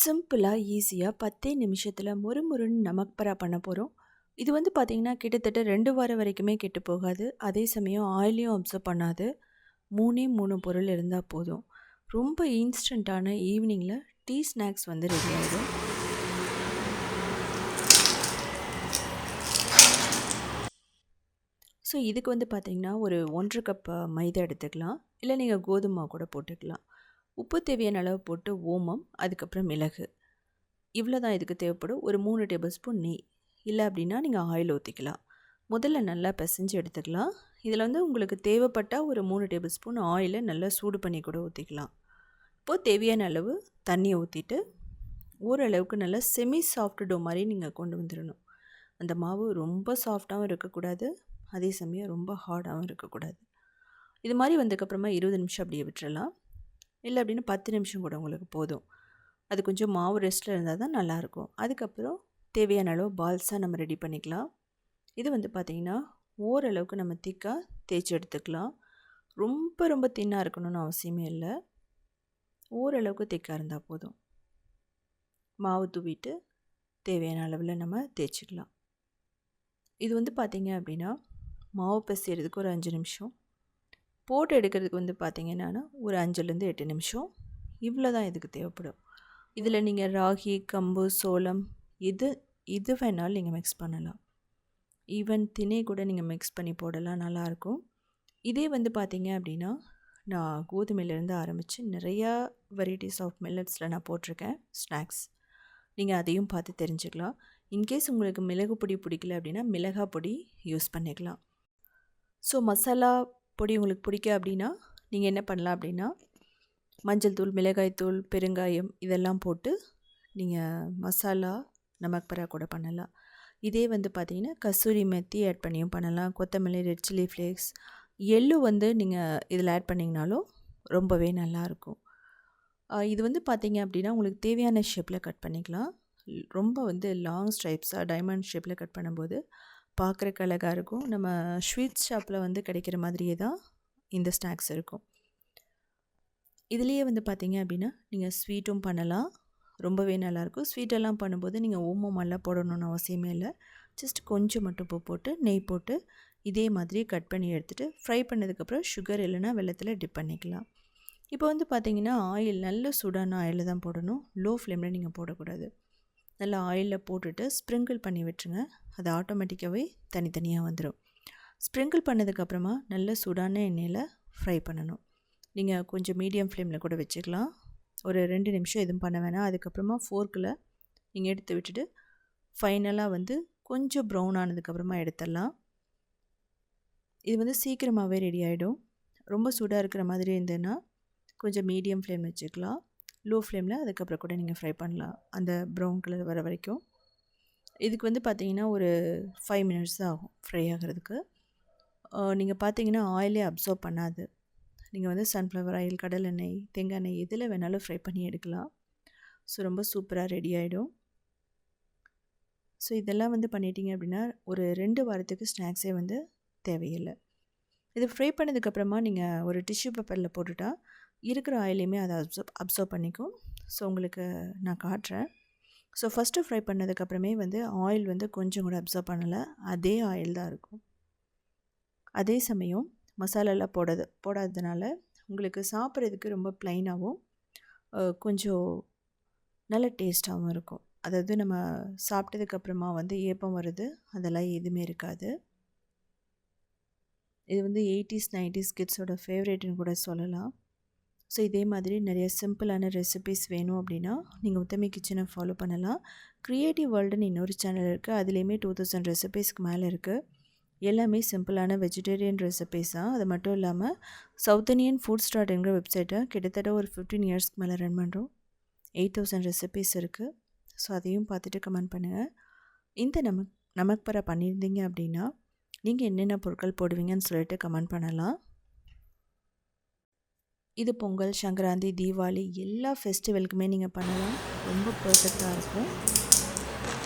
சிம்பிளாக ஈஸியாக பத்தே நிமிஷத்தில் முறுமுறுன்னு நமக்பரா பண்ண போகிறோம் இது வந்து பார்த்திங்கன்னா கிட்டத்தட்ட ரெண்டு வாரம் வரைக்குமே கெட்டு போகாது. அதே சமயம் ஆயிலையும் அப்சர்வ் பண்ணாது. மூணே மூணு பொருள் இருந்தால் போதும். ரொம்ப இன்ஸ்டண்ட்டான ஈவினிங்கில் டீ ஸ்நாக்ஸ் வந்து ரெடி ஆகிடும் ஸோ இதுக்கு வந்து பார்த்திங்கன்னா ஒரு ஒன்றரை கப் மைதா எடுத்துக்கலாம். இல்லை நீங்கள் கோதுமை கூட போட்டுக்கலாம். உப்பு தேவையான அளவு போட்டு ஓமம் அதுக்கப்புறம் மிளகு. இவ்வளோ தான் இதுக்கு தேவைப்படும். ஒரு மூணு டேபிள் ஸ்பூன் நெய். இல்லை அப்படின்னா நீங்கள் ஆயில் ஊற்றிக்கலாம் முதல்ல நல்லா பிசைஞ்சு எடுத்துக்கலாம். இதில் வந்து உங்களுக்கு தேவைப்பட்டால் ஒரு மூணு டேபிள் ஸ்பூன் ஆயிலை நல்லா சூடு பண்ணி கூட ஊற்றிக்கலாம் இப்போது தேவையான அளவு தண்ணியை ஊற்றிட்டு ஓரளவுக்கு நல்லா செமி சாஃப்ட் டோ மாதிரி நீங்கள் கொண்டு வந்துடணும். அந்த மாவு ரொம்ப சாஃப்டாகவும் இருக்கக்கூடாது. அதே சமயம் ரொம்ப ஹார்டாகவும் இருக்கக்கூடாது. இது மாதிரி வந்ததுக்கப்புறமா இருபது நிமிஷம் அப்படியே விட்டுறலாம். இல்லை அப்படின்னா பத்து நிமிஷம் கூட உங்களுக்கு போதும். அது கொஞ்சம் மாவு ரெஸ்ட்டில் இருந்தால் தான் நல்லாயிருக்கும். அதுக்கப்புறம் தேவையான அளவு பால்ஸாக நம்ம ரெடி பண்ணிக்கலாம். இது வந்து பார்த்திங்கன்னா ஓரளவுக்கு நம்ம திக்காக தேய்ச்சி எடுத்துக்கலாம். ரொம்ப ரொம்ப தின்னாக இருக்கணும்னு அவசியமே இல்லை. ஓரளவுக்கு திக்காக இருந்தால் போதும். மாவு தூவிட்டு தேவையான அளவில் நம்ம தேய்ச்சிக்கலாம். இது வந்து பார்த்திங்க அப்படின்னா மாவு பசிறதுக்கு ஒரு அஞ்சு நிமிஷம். போட்டு எடுக்கிறதுக்கு வந்து பார்த்திங்கன்னா ஒரு அஞ்சுலேருந்து எட்டு நிமிஷம். இவ்வளோ தான் இதுக்கு தேவைப்படும். இதில் நீங்கள் ராகி கம்பு சோளம் இது இது வேணாலும் நீங்கள் மிக்ஸ் பண்ணலாம். ஈவன் தினை கூட நீங்கள் மிக்ஸ் பண்ணி போடலாம் நல்லாயிருக்கும். இதே வந்து பார்த்தீங்க அப்படின்னா நான் கோதுமையிலேருந்து ஆரம்பித்து நிறையா வெரைட்டிஸ் ஆஃப் மில்லட்ஸில் நான் போட்டிருக்கேன் ஸ்நாக்ஸ் நீங்கள் அதையும் பார்த்து தெரிஞ்சுக்கலாம். இன்கேஸ் உங்களுக்கு மிளகு பொடி பிடிக்கல அப்படின்னா மிளகா பொடி யூஸ் பண்ணிக்கலாம். ஸோ மசாலா பொடி உங்களுக்கு பிடிக்க அப்படின்னா நீங்கள் என்ன பண்ணலாம் அப்படின்னா மஞ்சள் தூள் மிளகாய்த்தூள் பெருங்காயம் இதெல்லாம் போட்டு நீங்கள் மசாலா நமக்கு நமக்பரா கூட பண்ணலாம். இதே வந்து பார்த்திங்கன்னா கசூரி மெத்தி ஆட் பண்ணியும் பண்ணலாம். கொத்தமல்லி ரெட் சில்லி ஃப்ளேக்ஸ் எள்ளு வந்து நீங்கள் இதில் ஆட் பண்ணிங்கனாலும் ரொம்பவே நல்லாயிருக்கும் இது வந்து பார்த்திங்க அப்படின்னா உங்களுக்கு தேவையான ஷேப்பில் கட் பண்ணிக்கலாம். ரொம்ப வந்து லாங் ஸ்ட்ரைப்ஸாக டைமண்ட் ஷேப்பில் கட் பண்ணும்போது பார்க்குறக்கு அழகாக இருக்கும். நம்ம ஸ்வீட் ஷாப்பில் வந்து கிடைக்கிற மாதிரியே தான் இந்த ஸ்நாக்ஸ் இருக்கும். இதுலேயே வந்து பார்த்தீங்க அப்படின்னா நீங்கள் ஸ்வீட்டும் பண்ணலாம். ரொம்பவே நல்லாயிருக்கும் ஸ்வீட்டெல்லாம் பண்ணும்போது நீங்கள் ஓமம் எல்லாம் போடணும்னு அவசியமே இல்லை. ஜஸ்ட் கொஞ்சம் மட்டும் பூ போட்டு நெய் போட்டு இதே மாதிரி கட் பண்ணி எடுத்துகிட்டு ஃப்ரை பண்ணதுக்கப்புறம் சுகர் இல்லைனா வெள்ளத்தில் டிப் பண்ணிக்கலாம். இப்போ வந்து பார்த்தீங்கன்னா ஆயில் நல்ல சூடான ஆயிலில் தான் போடணும். லோ ஃப்ளேமில் நீங்கள் போடக்கூடாது. நல்லா ஆயிலில் போட்டுட்டு ஸ்ப்ரிங்கிள் பண்ணி விட்டுருங்க. அது ஆட்டோமேட்டிக்காகவே தனித்தனியாக வந்துடும் ஸ்ப்ரிங்கிள் பண்ணதுக்கப்புறமா நல்ல சூடான எண்ணெயில் ஃப்ரை பண்ணணும். நீங்கள் கொஞ்சம் மீடியம் ஃப்ளேமில் கூட வச்சுக்கலாம். ஒரு ரெண்டு நிமிஷம் எதுவும் பண்ண வேணாம். அதுக்கப்புறமா ஃபோர்க்கில் நீங்கள் எடுத்து விட்டுட்டு ஃபைனலாக வந்து கொஞ்சம் ப்ரௌன் ஆனதுக்கப்புறமா எடுத்துடலாம். இது வந்து சீக்கிரமாகவே ரெடி ஆகிடும் ரொம்ப சூடாக இருக்கிற மாதிரி இருந்ததுன்னா கொஞ்சம் மீடியம் ஃப்ளேம் வச்சுக்கலாம். லோ ஃப்ளேமில் அதுக்கப்புறம் கூட நீங்கள் ஃப்ரை பண்ணலாம். அந்த ப்ரௌன் கலர் வர வரைக்கும். இதுக்கு வந்து பார்த்தீங்கன்னா ஒரு ஃபைவ் மினிட்ஸ் தான் ஆகும் ஃப்ரை ஆகிறதுக்கு. நீங்கள் பார்த்தீங்கன்னா ஆயிலே அப்சர்வ் பண்ணாது. நீங்கள் வந்து சன்ஃப்ளவர் ஆயில் கடல் எண்ணெய் தேங்காய் எண்ணெய் எதில் வேணாலும் ஃப்ரை பண்ணி எடுக்கலாம். ஸோ ரொம்ப சூப்பராக ரெடி ஆகிடும் ஸோ இதெல்லாம் வந்து பண்ணிட்டீங்க அப்படின்னா ஒரு ரெண்டு வாரத்துக்கு ஸ்நாக்ஸே வந்து தேவையில்லை. இது ஃப்ரை பண்ணதுக்கப்புறமா நீங்கள் ஒரு டிஷ்யூ பேப்பரில் போட்டுட்டால் இருக்கிற ஆயிலையுமே அதை அப்சர்வ் அப்சர்வ் பண்ணிக்கும். ஸோ உங்களுக்கு நான் காட்டுறேன். ஸோ ஃபஸ்ட்டு ஃப்ரை பண்ணதுக்கப்புறமே வந்து ஆயில் வந்து கொஞ்சம் கூட அப்சர்வ் பண்ணலை. அதே ஆயில் தான் இருக்கும். அதே சமயம் மசாலாலாம் போடாது போடாததுனால உங்களுக்கு சாப்பிட்றதுக்கு ரொம்ப ப்ளைனாகவும் கொஞ்சம் நல்ல டேஸ்ட்டாகவும் இருக்கும். அதாவது நம்ம சாப்பிட்டதுக்கப்புறமா வந்து ஏப்பம் வருது அதெல்லாம் எதுவுமே இருக்காது. இது வந்து எயிட்டிஸ் நைன்டிஸ் கிட்ஸோட ஃபேவரேட்டுன்னு கூட சொல்லலாம். ஸோ இதே மாதிரி நிறைய சிம்பிளான ரெசிபிஸ் வேணும் அப்படின்னா நீங்கள் உத்தமி கிச்சனை ஃபாலோ பண்ணலாம். க்ரியேட்டிவ் வேர்ல்டுன்னு இன்னொரு சேனல் இருக்குது அதுலேயுமே டூ தௌசண்ட் ரெசிபீஸ்க்கு மேலே இருக்குது எல்லாமே சிம்பிளான வெஜிடேரியன் ரெசிபிஸ் தான். அது மட்டும் இல்லாமல் சவுத் இண்டியன் ஃபுட் ஸ்டார்ட்ங்கிற வெப்சைட்டை கிட்டத்தட்ட ஒரு ஃபிஃப்டீன் இயர்ஸ்க்கு மேலே ரன் பண்ணுறோம் எயிட் தௌசண்ட் ரெசிபிஸ் இருக்குது ஸோ அதையும் பார்த்துட்டு கமெண்ட் பண்ணுங்கள் இந்த நமக் நமக்பர பண்ணியிருந்தீங்க அப்படின்னா நீங்கள் என்னென்ன பொருட்கள் போடுவீங்கன்னு சொல்லிட்டு கமெண்ட் பண்ணலாம். இது பொங்கல் சங்கராந்தி தீபாவளி எல்லா ஃபெஸ்டிவலுக்குமே நீங்கள் பண்ணலாம். ரொம்ப பர்ஃபெக்டாக இருக்கும்.